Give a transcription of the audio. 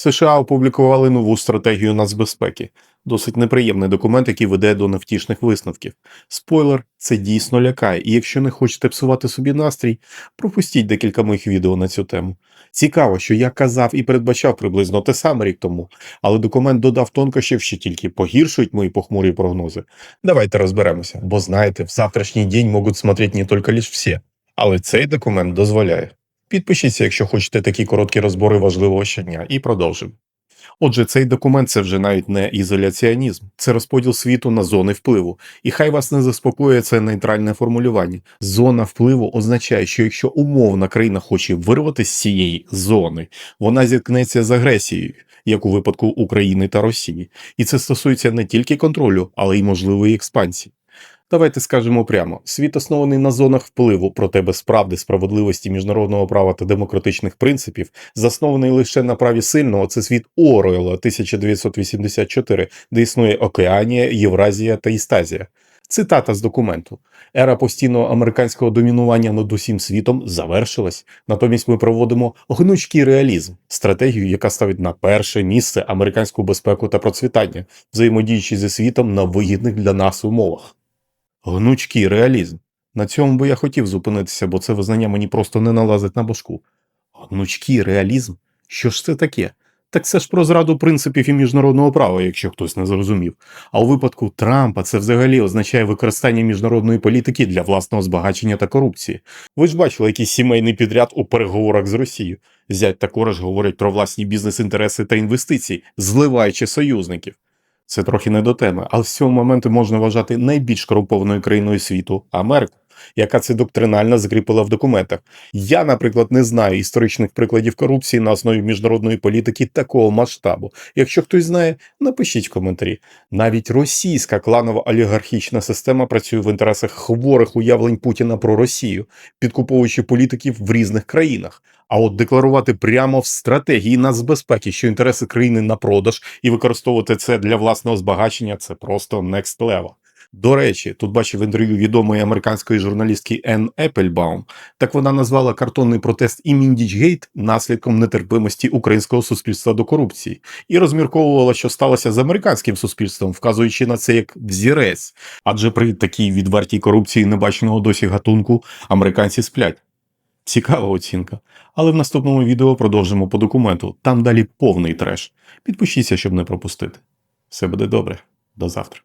США опублікували нову стратегію нацбезпеки. Досить неприємний документ, який веде до невтішних висновків. Спойлер, це дійсно лякає, і якщо не хочете псувати собі настрій, пропустіть декілька моїх відео на цю тему. Цікаво, що я казав і передбачав приблизно те саме рік тому, але документ додав тонкощів, що тільки погіршують мої похмурі прогнози. Давайте розберемося, бо знаєте, в завтрашній день можуть смотрети не тільки лише всі. Але цей документ дозволяє. Підпишіться, якщо хочете такі короткі розбори важливого щодня, і продовжимо. Отже, цей документ це вже навіть не ізоляціонізм, це розподіл світу на зони впливу. І хай вас не заспокоює це нейтральне формулювання. Зона впливу означає, що якщо умовна країна хоче вирвати з цієї зони, вона зіткнеться з агресією, як у випадку України та Росії. І це стосується не тільки контролю, але й можливої експансії. Давайте скажемо прямо: світ оснований на зонах впливу, проте без правди, справедливості, міжнародного права та демократичних принципів, заснований лише на праві сильного, це світ Оруелла 1984, де існує Океанія, Євразія та Істазія. Цитата з документу: ера постійного американського домінування над усім світом завершилась. Натомість ми проводимо гнучкий реалізм, стратегію, яка ставить на перше місце американську безпеку та процвітання, взаємодіючи зі світом на вигідних для нас умовах. Гнучкий реалізм. На цьому би я хотів зупинитися, бо це визнання мені просто не налазить на башку. Гнучкий реалізм? Що ж це таке? Так це ж про зраду принципів і міжнародного права, якщо хтось не зрозумів. А у випадку Трампа це взагалі означає використання міжнародної політики для власного збагачення та корупції. Ви ж бачили якийсь сімейний підряд у переговорах з Росією. Зять також говорить про власні бізнес-інтереси та інвестиції, зливаючи союзників. Це трохи не до теми, але з цього моменту можна вважати найбільш корумпованою країною світу Америку, яка це доктринально закріпила в документах. Я, наприклад, не знаю історичних прикладів корупції на основі міжнародної політики такого масштабу. Якщо хтось знає, напишіть в коментарі. Навіть російська кланова олігархічна система працює в інтересах хворих уявлень Путіна про Росію, підкуповуючи політиків в різних країнах. А от декларувати прямо в стратегії нацбезпеки, що інтереси країни на продаж, і використовувати це для власного збагачення це просто next level. До речі, тут бачив інтерв'ю відомої американської журналістки Енн Еппельбаум. Так вона назвала картонний протест і Міндічгейт наслідком нетерпимості українського суспільства до корупції і розмірковувала, що сталося з американським суспільством, вказуючи на це як взірець. Адже при такій відвертій корупції небаченого досі гатунку американці сплять. Цікава оцінка. Але в наступному відео продовжимо по документу. Там далі повний треш. Підпишіться, щоб не пропустити. Все буде добре. До завтра.